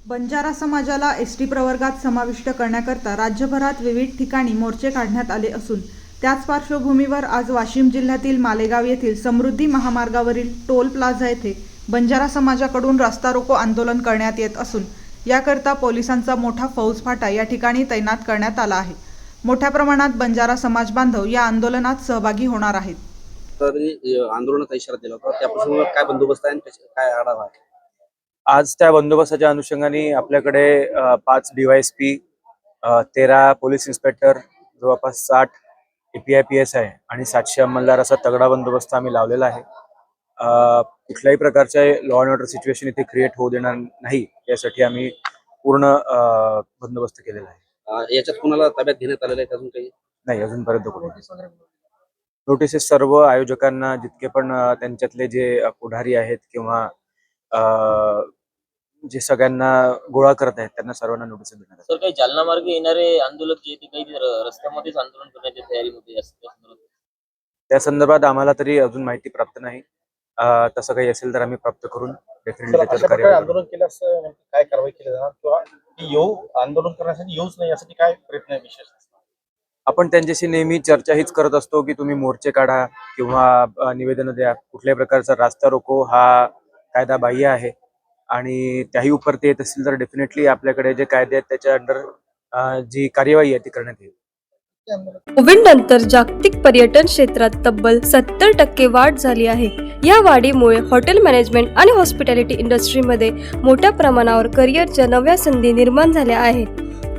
बंजारा समाजाला S T प्रवर्गात समाविष्ट करण्याकरता राज्यभरात विविध ठिकाणी मोर्चे काढण्यात आले असून त्याच पार्श्वभूमीवर आज वाशिम जिल्ह्यातील मालेगाव येथील समृद्धी महामार्गावरील टोल प्लाझा येथे बंजारा समाजाकडून रस्ता रोको आंदोलन करण्यात येत असून याकरता पोलिसांचा मोठा फौजफाटा या ठिकाणी तैनात करण्यात आला आहे. मोठ्या प्रमाणात बंजारा समाज बांधव या आंदोलनात सहभागी होणार आहेत. आंदोलनाचा इशारा दिला होता. त्यापासून काय बंदोबस्त आहे आणि काय आढावा आहे? आज त्या बंदोबस्ताच्या अनुषंगाने आपल्याकडे पाच डीवायएसपी तेरा पोलीस इन्स्पेक्टर जवळपास साठ एपीआय पी एस आहे आणि सातशे अंमलदार असा तगडा बंदोबस्त आम्ही लावलेला आहे. कुठल्याही प्रकारचे लॉ अँड ऑर्डर सिच्युएशन इथे क्रिएट होऊ देणार नाही यासाठी आम्ही पूर्ण बंदोबस्त केलेला आहे. याच्यात कुणाला ताब्यात घेण्यात आलेलं आहे अजून काही? नाही अजूनपर्यंत कोणी नोटिसेस सर्व आयोजकांना जितके पण त्यांच्यातले जे पुढारी आहेत किंवा जे सगळ्यांना गोळा करत आहेत त्यांना सर्वांना नोटीस देण्यात आल्या. सर काही जालना मार्गे येणारे आंदोलक जे ते काही र- रस्त्यामध्येच आंदोलन करण्याच्या तयारीमध्ये असतात त्या संदर्भात. त्या संदर्भात आम्हाला तरी अजून माहिती प्राप्त नाही अ, तसं काही असेल तर आम्ही प्राप्त करून डेफिनेटली अशा प्रकारे करू. आंदोलन केल्यास नेमकी काय कारवाई केली जाणार किंवा ती येऊ आंदोलन करण्यासाठी येऊच नाही यासाठी काय प्रयत्न आहे विशेष आपण त्यांच्याशी नेहमी चर्चा हीच करत असतो की तुम्ही मोर्चे काढा किंवा निवेदन द्या कुठल्याही प्रकारचा रास्ता रोको हा कायदा बाह्य आहे आणि त्याही उपरती येत असतील तर डेफिनेटली आपल्याकडे जे कायदे आहेत त्याच्या अंडर जी कार्यवाही आहे ती करण्यात येईल. कोविड नंतर जागतिक पर्यटन क्षेत्रात तब्बल सत्तर टक्के वाढ झाली आहे. या वाढीमुळे हॉटेल मॅनेजमेंट आणि हॉस्पिटॅलिटी इंडस्ट्रीमध्ये मोठ्या प्रमाणावर करिअरच्या नव्या संधी निर्माण झाल्या आहेत.